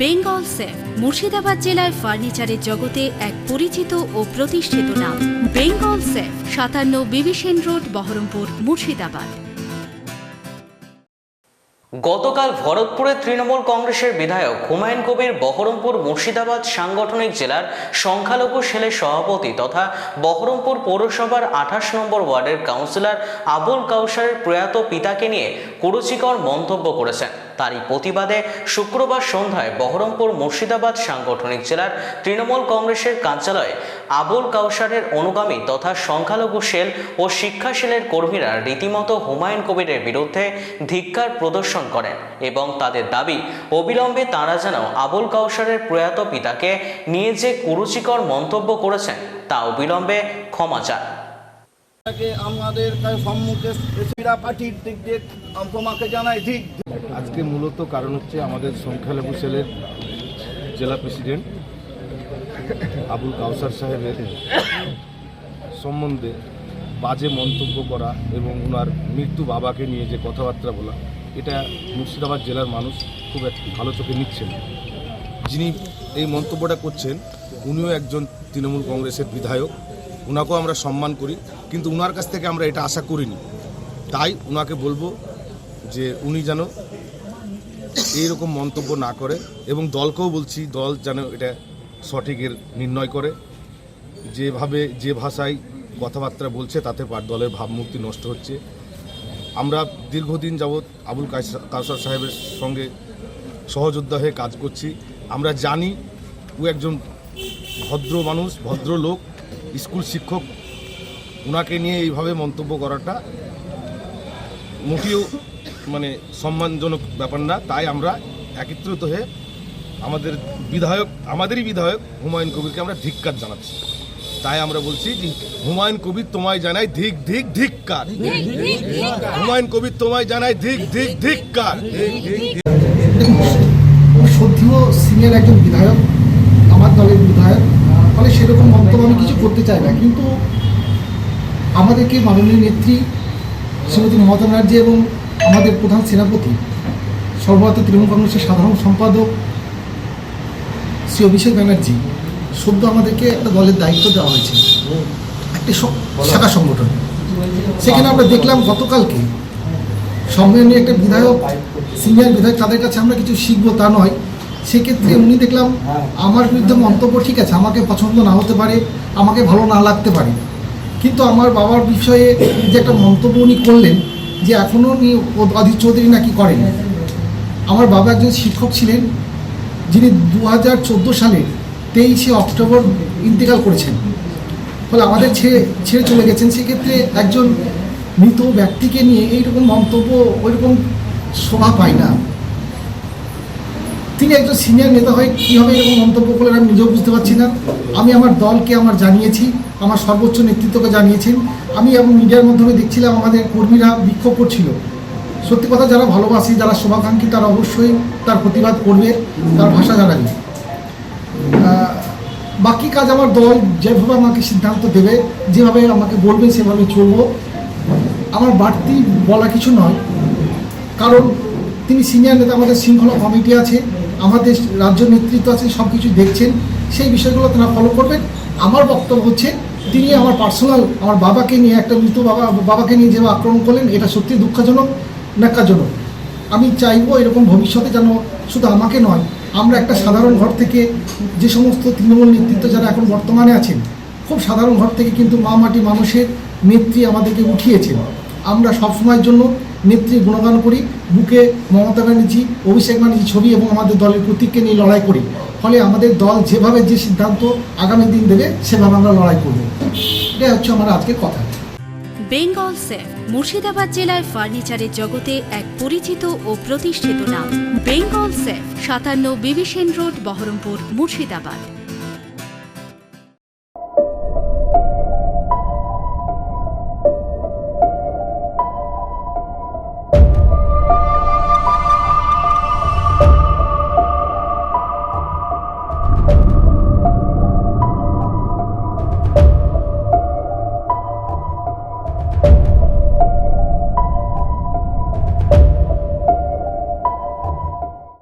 Bengal safe, Murshidabad জেলায় ফার্নিচারের জগতে এক পরিচিত ও প্রতিষ্ঠিত নাম। বেঙ্গল সেফ, সাতান্ন বিবিসেন রোড, বহরমপুর, মুর্শিদাবাদ। গতকাল ভরতপুরে তৃণমূল কংগ্রেসের বিধায়ক হুমায়ুন কবির বহরমপুর, মুর্শিদাবাদ সাংগঠনিক জেলার সংখ্যালঘু সেলের সভাপতি তথা বহরমপুর পৌরসভার আঠাশ নম্বর ওয়ার্ডের কাউন্সিলর আবুল কাউসারের প্রয়াত পিতাকে নিয়ে কুরুচিকর মন্তব্য করেছেন। তারই প্রতিবাদে শুক্রবার সন্ধ্যায় বহরমপুর মুর্শিদাবাদ সাংগঠনিক জেলার তৃণমূল কংগ্রেসের কার্যালয়ে আবুল কাউসারের অনুগামী তথা সংখ্যালঘু সেল ও শিক্ষা সেলের কর্মীরা রীতিমতো হুমায়ুন কবিরের বিরুদ্ধে ধিক্কার প্রদর্শন করেন এবং তাদের দাবি, অবিলম্বে তাঁরা যেন আবুল কাউসারের প্রয়াত পিতাকে নিয়ে যে কুরুচিকর মন্তব্য করেছেন, তা অবিলম্বে ক্ষমা চান। আমাদের সম্মুখে দিক দিয়ে তোমাকে ঠিক? আজকে মূলত কারণ হচ্ছে আমাদের সংখ্যালঘু সেলের জেলা প্রেসিডেন্ট আবুল কাউসার সাহেবের সম্বন্ধে বাজে মন্তব্য করা এবং ওনার মৃত্যু বাবাকে নিয়ে যে কথাবার্তা বলা, এটা মুর্শিদাবাদ জেলার মানুষ খুব এক ভালো চোখে নিচ্ছেন। যিনি এই মন্তব্যটা করছেন, উনিও একজন তৃণমূল কংগ্রেসের বিধায়ক। ওনাকেও আমরা সম্মান করি। কিন্তু ওনার কাছ থেকে আমরা এটা আশা করিনি। তাই ওনাকে বলব যে উনি যেন এইরকম মন্তব্য না করে এবং দলকেও বলছি, দল যেন এটা সঠিকের নির্ণয় করে। যেভাবে, যে ভাষায় কথাবার্তা বলছে, তাতে দলের ভাবমূর্তি নষ্ট হচ্ছে। আমরা দীর্ঘদিন যাবৎ আবুল কাউসার সাহেবের সঙ্গে সহযোদ্ধা হয়ে কাজ করছি। আমরা জানি ও একজন ভদ্র মানুষ ভদ্র লোক স্কুল শিক্ষক ওনাকে নিয়ে এইভাবে মন্তব্য করাটা মোটেও মানে সম্মানজনক ব্যাপার না। তাই আমরা একত্রিত হয়ে আমাদের বিধায়ক আমাদেরই বিধায়ক হুমায়ুন কবিরকে আমরা ধিক্কার জানাচ্ছি। তাই আমরা বলছি যে হুমায়ুন কবির তোমায় জানাই ধিক ধিক ধিক্কার। হুমায়ুন কবির তোমায় জানাই ধিক ধিক ধিক্কার। সত্যিও সিনিয়র একজন বিধায়ক আমার দলের বিধায়ক। ফলে সেরকম মন্তব্য আমি কিছু করতে চাই না। কিন্তু আমাদেরকে মাননীয় নেত্রী শ্রীমতী মমতা ব্যানার্জি এবং আমাদের প্রধান সেনাপতি সর্বভারতীয় তৃণমূল কংগ্রেসের সাধারণ সম্পাদক শ্রী অভিষেক ব্যানার্জি সদ্য আমাদেরকে একটা দলের দায়িত্ব দেওয়া হয়েছে। একটি শাখা সংগঠন। সেখানে আমরা দেখলাম গতকালকে সম্মেলনে একটা বিধায়ক সিনিয়র বিধায়ক তাদের কাছে আমরা কিছু শিখব তা নয়। সেক্ষেত্রে উনি দেখলাম আমার বিরুদ্ধে মন্তব্য ঠিক আছে আমাকে পছন্দ না হতে পারে আমাকে ভালো না লাগতে পারে। কিন্তু আমার বাবার বিষয়ে যে একটা মন্তব্য উনি করলেন, যে এখনও উনি অধীর চৌধুরী নাকি করেন। আমার বাবা একজন শিক্ষক ছিলেন, যিনি দু হাজার চোদ্দ সালে তেইশে অক্টোবর ইন্তেকাল করেছেন। ফলে আমাদের ছেড়ে ছেড়ে চলে গেছেন। সেক্ষেত্রে একজন মৃত ব্যক্তিকে নিয়ে এইরকম মন্তব্য, ওইরকম শোভা পায় না। তিনি একজন সিনিয়র নেতা হয়ে কীভাবে এরকম মন্তব্য করলেন আমি নিজেও বুঝতে পারছি না। আমি আমার দলকে আমার জানিয়েছি, আমার সর্বোচ্চ নেতৃত্বকে জানিয়েছি। আমি এবং মিডিয়ার মাধ্যমে দেখছিলাম আমাদের কর্মীরা বিক্ষোভ করছিল। সত্যি কথা যারা ভালোবাসি, যারা শুভাকাঙ্ক্ষী, তারা অবশ্যই তার প্রতিবাদ করবে, তার ভাষা জানাবে। বাকি কাজ আমার দল যেভাবে আমাকে সিদ্ধান্ত দেবে, যেভাবে আমাকে বলবে, সেভাবে চলবো। আমার বাড়তি বলা কিছু নয়। কারণ তিনি সিনিয়র নেতা, আমাদের শৃঙ্খলা কমিটি আছে, আমাদের রাজ্য নেতৃত্ব আছে সব কিছু দেখছেন। সেই বিষয়গুলো তারা ফলো করবেন। আমার বক্তব্য হচ্ছে, তিনি আমার পার্সোনাল আমার বাবাকে নিয়ে, একটা মৃত বাবা, বাবাকে নিয়ে যেভাবে আক্রমণ করলেন, এটা সত্যি দুঃখজনক, ন্যাক্কাজনক। আমি চাইব এরকম ভবিষ্যতে যেন শুধু আমাকে নয়, আমরা একটা সাধারণ ঘর থেকে যে সমস্ত তৃণমূল নেতৃত্ব যারা এখন বর্তমানে আছেন, খুব সাধারণ ঘর থেকে কিন্তু মা মাটি মানুষের নেত্রী আমাদেরকে উঠিয়েছেন। আমরা সবসময়ের জন্য নেত্রী গুণগান করি, বুকে মমতা ব্যানার্জি, অভিষেক ব্যানার্জি ছবি এবং আমাদের দলের প্রতীককে নিয়ে লড়াই করি। ফলে আমাদের দল যেভাবে যে সিদ্ধান্ত আগামী দিন দেবে, সেভাবে আমরা লড়াই করব। এটাই হচ্ছে আমার আজকের কথা। বেঙ্গল সেফ, মুর্শিদাবাদ জেলায় ফার্নিচারের জগতে এক পরিচিত ও প্রতিষ্ঠিত নাম। বেঙ্গল সেফ, সাতান্ন বিবিসেন রোড, বহরমপুর, মুর্শিদাবাদ।